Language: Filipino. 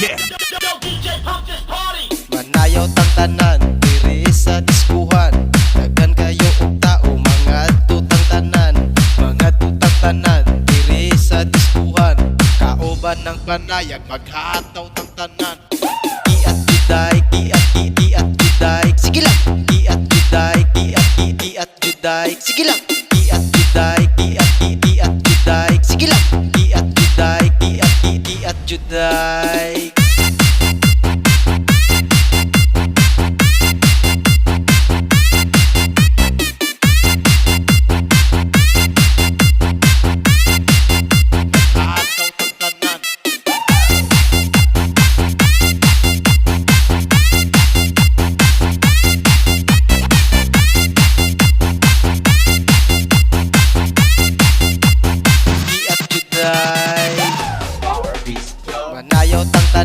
Yeah. Manayaw tang tanan, diri sa diskuhan Dagan kayo og tao, mga tutang tanan Mga tutang tanan, diri sa diskuhan Kaoban ng panayag, maghataw tang tanan Kiat giday, kiat kiat giday Sige lang! Kiat giday, kiat kiat giday Sige lang! Kiat giday, kiat kiat giday Sige lang! Kiat giday, kiat kiat giday guys Manayaw tang